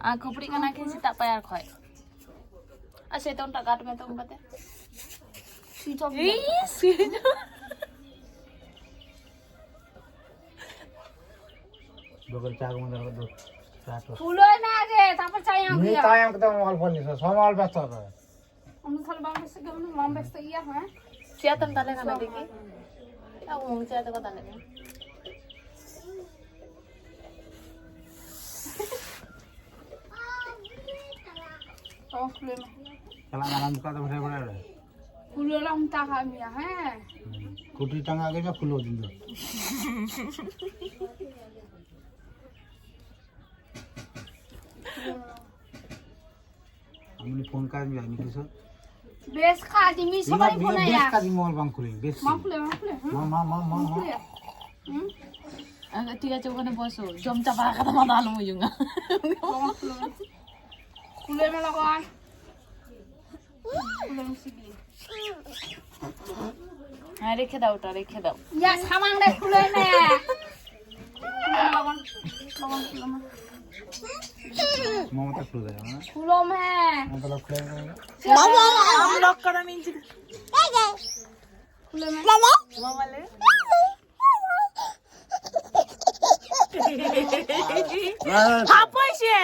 Ah, kopri kan akhir si tak payah koi. Ah, saya tahu tak kat metu umpatnya. Switch off Yes. দোকান চা মধ্যে দো চা তো তুলো না আগে তারপর চাই আমি নি তাই আমাকে তো মোবাইল ফোন নিছ সব মোবাইল ব্যস্ত আমি বাম কেমন ইয়া হ্যাঁ. ও নানান দোকান তো ভরে ভরে রে খুলে লাম টাকা মিয়া হ্যাঁ কোটি টাকা যা ফুলো দিল আমি ফোন কাজ জানি কিছু বেশ কাজ মি সবাই ফোনে বেশ ইয়া কাজ মোবাইল বাং খুলি বেশ মা খুলে মা হ্যাঁ মা মা মা হুম Agak tiga coba nih bosu. Jom capa kata mata alam খুলে না। খুলে না লাগান খুলে মিশিয়ে হ্যাঁ রেখে দাও ওটা রেখে দাও। ইয়া সামান খুলে নে লাগান লাগান খুলে না মমতা খুলে দেয় না খুলো মে মমতা খুলে দেয় লক করা মিনছি খুলে মে মামালে হাপইছে